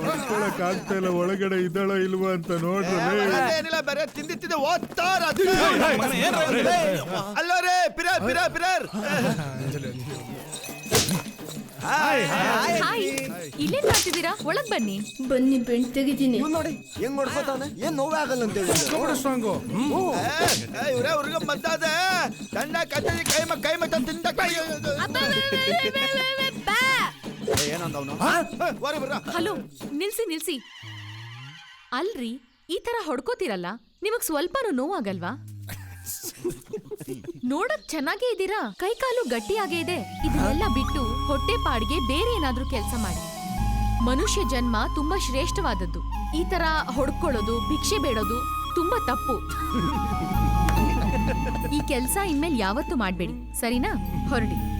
ಹೊಡ್ಕೊಳಕ್ ಆಗ್ತಾ ಇಲ್ಲ ಒಳಗಡೆ ಇದ್ದಾಳೋ ಇಲ್ವಾ ಅಂತ ನೋಡ್ರಿ ಏನಿಲ್ಲ ಬೇರೆ ತಿಂದಿ ತಿಂದಿ ಓದ್ತಾರ ಅಲ್ಲರೇ ಪಿರರ್ ಪಿರರ್ ಪಿರರ್ ಹಾಯ್ ಇಲ್ಲೇನ್ ಮಾಡ್ತಿದ್ದೀರಾ ಒಳಗ್ ಬನ್ನಿ ಬನ್ನಿ ಬೆಂಡ್ ತೆಗಿತೀನಿ ನೋಡಿ ಹೆಂಗ್ ಮಾಡ್ಕೋತಾನೆ ಏನ್ ನೋವಾಗಲ್ಲ ಆಗಲ್ಲ ಅಂತ ಇವ್ರೇ ಹುಡುಗ ಮದ್ದಾದ ದಂಡ ಕತ್ತರಿ ಕೈ ಮ ಕೈ ಮತ್ತ ತಿಂದ ಕೈ ಹಲೋ ನಿಲ್ಸಿ ನಿಲ್ಸಿ. ಅಲ್ರಿ ಈ ತರ ಹೊಡ್ಕೋತಿರಲ್ಲ ನಿಮಗ್ ಸ್ವಲ್ಪನೂ ನೋವಾಗಲ್ವಾ? ನೋಡಕ್ ಚೆನ್ನಾಗೇ ಇದ್ದೀರಾ? ಕೈಕಾಲು ಗಟ್ಟಿಯಾಗೇ ಇದೆ. ಇದನ್ನೆಲ್ಲ ಬಿಟ್ಟು ಹೊಟ್ಟೆ ಪಾಡ್ಗೆ ಬೇರೆ ಏನಾದ್ರೂ ಕೆಲಸ ಮಾಡಿ. ಮನುಷ್ಯ ಜನ್ಮ ತುಂಬಾ ಶ್ರೇಷ್ಠವಾದದ್ದು. ಈ ತರ ಹೊಡ್ಕೊಳ್ಳೋದು ಭಿಕ್ಷೆ ಬೇಡೋದು ತುಂಬಾ ತಪ್ಪು. ಈ ಕೆಲಸ ಇನ್ಮೇಲೆ ಯಾವತ್ತೂ ಮಾಡ್ಬೇಡಿ. ಸರಿನಾ? ಹೊರಡಿ.